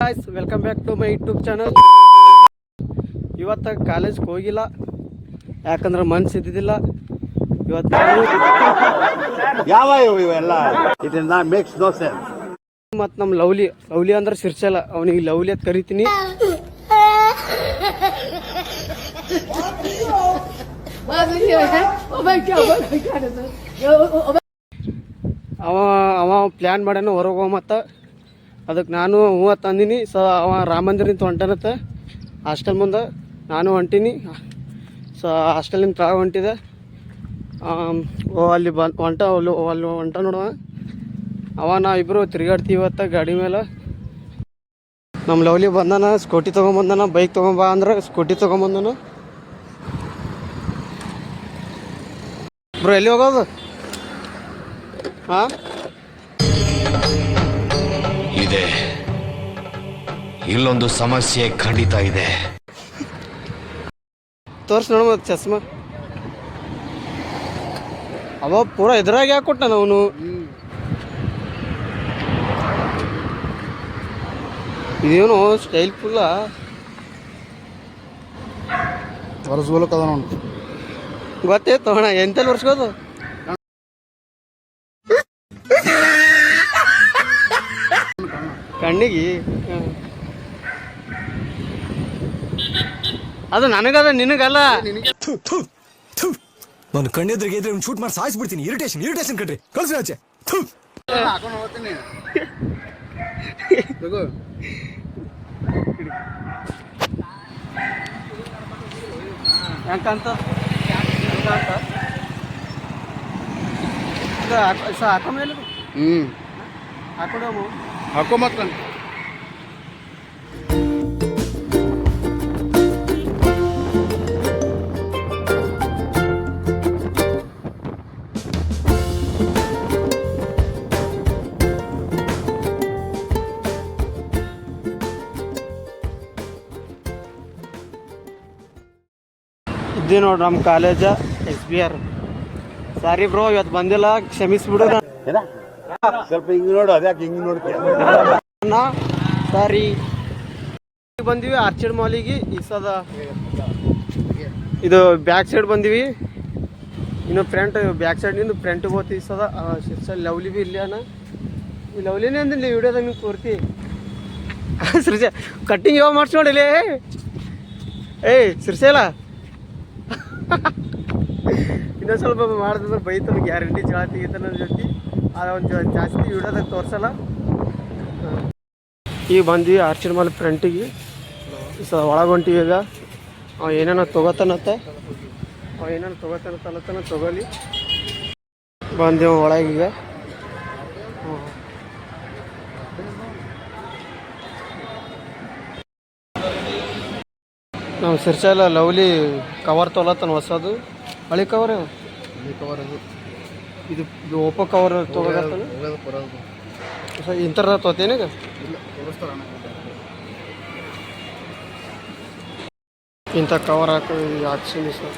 Guys welcome back to my YouTube channel ಇವತ್ತು ಕಾಲೇಜ್ಗೆ ಹೋಗಿಲ್ಲ. ಯಾಕಂದ್ರೆ ಮನ್ಸು ಇದ್ದಿದ್ದಿಲ್ಲ. ಇವತ್ತು ಯಾವ ಇವು ಇವೆಲ್ಲ? ಇದನ್ನ ಮಿಕ್ಸ್ ನೋ ಸೆನ್ಸ್ ಮತ್ತು ನಮ್ಮ ಲವ್ಲಿ ಲವ್ಲಿ ಅಂದ್ರೆ ಶಿರ್ಸಲ್ಲ ಅವನಿಗೆ ಲವ್ಲಿ ಅಂತ ಕರಿತೀನಿ. ಅವ ಅವ ಪ್ಲ್ಯಾನ್ ಮಾಡ್ಯಾನ ಹೊರಗೆ ಹೋಗಮತ್ತ ಅದಕ್ಕೆ ನಾನು ಹ್ಞೂ ಅಂತ ಅಂದಿನಿ, ಸೊ ಅವ ರಾಮ ಮಂದಿರಿಂದ ಹೊಂಟನತ್ತ ಹಾಸ್ಟೆಲ್ ಮುಂದೆ ನಾನು ಹೊಂಟೀನಿ. ಸೊ ಹಾಸ್ಟೆಲಿಂದ ತಳ ಹೊಂಟಿದೆ. ಅಲ್ಲಿ ಬನ್ ಹೊಂಟ, ಅಲ್ಲಿ ಅಲ್ಲಿ ಹೊಂಟ ನೋಡುವ. ಅವ, ನಾ ಇಬ್ಬರು ತಿರುಗಾಡ್ತೀವಿ ಇವತ್ತ ಗಾಡಿ ಮೇಲೆ ನಮ್ಮ ಲವ್ಲಿ ಬಂದಾನ ಸ್ಕೂಟಿ ತೊಗೊಂಬಂದಾನ ಬೈಕ್ ತೊಗೊಂಬಾ ಅಂದ್ರೆ ಸ್ಕೂಟಿ ತೊಗೊಂಬಂದನು ಬ್ರೋ, ಎಲ್ಲಿ ಹೋಗೋದು? ಹಾಂ ಇದೆ. ಇಲ್ಲೊಂದು ಸಮಸ್ಯೆ ಖಂಡಿತ ಇದೆ. ತೋರ್ಸಿ ನೋಡ ಮತ್ತೆ ಚಸ್ಮಾ. ಅವ ಪೂರ ಎದುರಾಗಿ ಯಾಕೆ ಕೊಟ್ಟಾನ ಅವನು. ಇದೇನು ಸ್ಟೈಲ್ ಫುಲ್ಲ ನೋಡು ಗೊತ್ತೈತು ಅಣ್ಣ ಎಂತೆಲ್ಲ ಒರ್ಸ್ಕೋದು? ಕಣ್ಣಿಗೆ. ಅದು ನನಗದ ನಿನಗಲ್ಲ. ನಾನು ಕಣ್ಣೆದ್ರಿಗೆ ಇದ್ರೆ ಶೂಟ್ ಮಾಡಿ ಸಾಯಿಸ್ಬಿಡ್ತೀನಿ. ಇರಿಟೇಷನ್ ಇರಿಟೇಷನ್ ಕಣ್ರಿ. ಕಳ್ಸಿ ಆಚೆ ಥು. ಹಾಕೊಂಡು ಹೋಗ್ತೀನಿ ಯಾಕಂತ? ಯಾಕಂತ? ಹ್ಞೂ ಹಾಕ್- ಹಾಕೋ ಮತ್ತ ಇದ್ದೀವಿ ನೋಡ್ರಿ ನಮ್ಮ college S B R sorry bro ಇವತ್ತು ಬಂದಿಲ್ಲ ಕ್ಷಮಿಸ್ಬಿಡು. ಏನ? ಸ್ವಲ್ಪ ಹಿಂಗ್ ನೋಡು, ಅದ್ಯಾಕೆ ಹಿಂಗ್ ನಾ ಸಾರಿ. ಬಂದಿವಿ ಆರ್ಚಿಡ್ ಮಾಲಿಗೆ ಈ ಸದ ಇದು ಬ್ಯಾಕ್ ಸೈಡ್ ಬಂದಿವಿ. ಇನ್ನು ಫ್ರಂಟ್, ಬ್ಯಾಕ್ ಸೈಡ್ನಿಂದ ಫ್ರಂಟ್ ಹೋಗ್ತಿ ಈ ಸದ ಲವ್ಲಿ ಬಿ ಇಲ್ಲಿ ಅಣ್ಣ. ಈ ಲವ್ಲಿನೇ ಅಂದಿಲ್ಲ ವಿಡಿಯೋದಾಗ ನಿಮ್ಗೆ ತೋರ್ತಿ. ಸೃಜ ಕಟ್ಟಿಂಗ್ ಯಾವ ಮಾಡ್ಸಿ ಇಲ್ಲಿ? ಏಯ್ ಸಿರ್ಸೇಲ ಇನ್ನೊಂದು ಸ್ವಲ್ಪ ಮಾಡಿದ್ರೆ ಬೈತಾನೆ ಗ್ಯಾರಂಟಿ ಜಾತಿ ನನ್ನ ಜೊತೆ. ಅದು ಒಂದು ಜಾಸ್ತಿ ವಿಡಿಯೋದಾಗ ತೋರಿಸಲ್ಲ. ಈಗ ಬಂದ್ವಿ ಆರ್ಚಿನ ಮಾಲ್ ಫ್ರಂಟಿಗೆ ಸ ಒಳಗೆ ಹೊಂಟಿವಿ ಈಗ. ಅವ ಏನೇನೋ ತೊಗೋತಾನತ್ತ ಅವ ಏನೇನೋ ತೊಗೋತಾನ ತಲತಾನ ತೊಗೊಲಿ ಬಂದೇವು ಒಳಗೀಗ. ನಾವು ಸಿರ್ಚಾಲ ಲವ್ಲಿ ಕವರ್ ತೊಗೊಳತ್ತಾನ ಹೊಸದು. ಹಳಿ ಕವರ್ ಕವರ್ ಅದು. ಇದು ಓಪೋ ಕವರ್ ತೊಗೊಳತ್ತಾನ ಹೋಗೋದು ಬರೋದು. ಸೊ ಇಂಥರ ಇಲ್ಲ ತೋರಿಸ್ತಾರ ಇಂಥ ಕವರ್ ಹಾಕಿ ಹಾಕ್ಸಿನಿ ಸರ್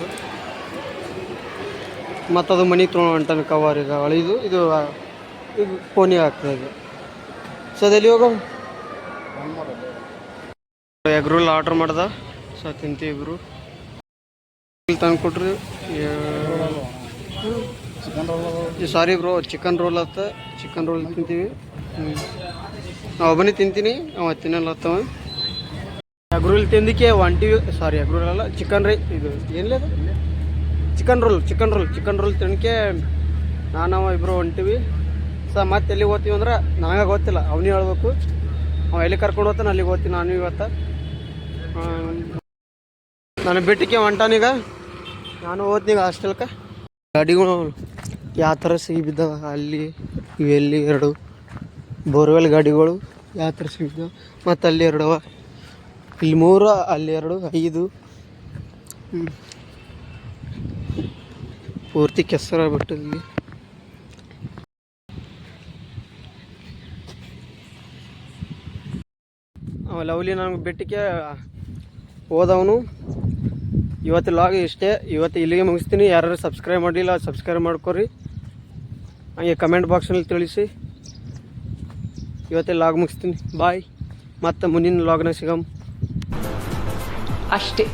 ಮತ್ತು ಅದು ಮನಿ ತೊಗೊಂಡು ಹೊಂಟಾನ ಕವರ್ ಇದು ಅಳಿದು ಇದು ಇದು ಫೋನಿಗೆ ಹಾಕ್ತದೆ ಇದು ಸೊ ಅದೆಲ್ಲಿ ಹೋಗೋ ಎಗ್ ರೋಲ್ ಆರ್ಡ್ರ್ ಮಾಡ್ದೆ? ಸೊ ತಿಂತೀವಿ ಇಬ್ರು. ಇಲ್ಲಿ ತಂದು ಕೊಟ್ರಿ ಸಾರಿ ಬ್ರೋ ಚಿಕನ್ ರೋಲ್ ಆತ ಚಿಕನ್ ರೋಲ್ ತಿಂತೀವಿ. ನಾವು ಒಬ್ಬನೇ ತಿಂತೀನಿ ಅವ ತಿನ್ನಲ್ಲತ್ತವ ಅಗ್ರೂಲ್ ತಿಂದಿಕ್ಕೆ ಹೊಂಟಿವಿ ಸಾರಿ ಅಗ್ರೂಲ್ ಅಲ್ಲ ಚಿಕನ್ ರೈ ಇದು ಏನಿಲ್ಲ chicken roll chicken roll chicken roll ತಿನ್ನಕ್ಕೆ ನಾನು ಅವ ಇಬ್ಬರು ಹೊಂಟಿವಿ ಸ ಮತ್ತೆ ಎಲ್ಲಿಗೆ ಹೋಗ್ತೀವಿ ಅಂದ್ರೆ ನನಗೆ ಗೊತ್ತಿಲ್ಲ ಅವನೇ ಹೇಳ್ಬೇಕು. ಅವ ಎಲ್ಲಿ ಕರ್ಕೊಂಡು ಹೋಗ್ತಾನೆ ಅಲ್ಲಿಗೆ ಹೋಗ್ತೀನಿ ನಾನು ಇವತ್ತು. ನಾನು ಬಿಟ್ಟಿಗೆ ಹೊಂಟಾನೀಗ ನಾನು ಓದ್ತೀನಿ ಹಾಸ್ಟೆಲ್ಕ ಹಾಸ್ಟೆಲ್ಗೆ ಗಾಡಿಗಳು ಯಾವ ಥರ ಸಿಹಿ ಬಿದ್ದಾವ ಅಲ್ಲಿ ಇವೆಲ್ಲಿ ಎರಡು ಬೋರ್ವೆಲ್ ಗಾಡಿಗಳು ಯಾವ ಥರ ಬಿದ್ದವ ಮತ್ತು ಅಲ್ಲಿ ಎರಡು ಅವ. ಇಲ್ಲಿ ಮೂರು, ಅಲ್ಲಿ ಎರಡು, ಐದು. ಪೂರ್ತಿ ಕೆಸರ ಬಿಟ್ಟು ಇಲ್ಲಿ. ಲವ್ಲಿ ನನಗೆ ಬೆಟ್ಟಕ್ಕೆ ಹೋದವನು. ಇವತ್ತು ಲಾಗ್ ಇಷ್ಟೇ. ಇವತ್ತು ಇಲ್ಲಿಗೆ ಮುಗಿಸ್ತೀನಿ. ಯಾರು ಸಬ್ಸ್ಕ್ರೈಬ್ ಮಾಡಿಲ್ಲ ಸಬ್ಸ್ಕ್ರೈಬ್ ಮಾಡ್ಕೊರಿ. ಹಾಗೆ ಕಮೆಂಟ್ ಬಾಕ್ಸ್ನಲ್ಲಿ ತಿಳಿಸಿ. ಇವತ್ತೇ ಲಾಗ್ ಮುಗಿಸ್ತೀನಿ. ಬಾಯ್ ಮತ್ತೆ ಮುಂದಿನ ಲಾಗ್ನ ಸಿಗಮ್. ಅಷ್ಟೇ.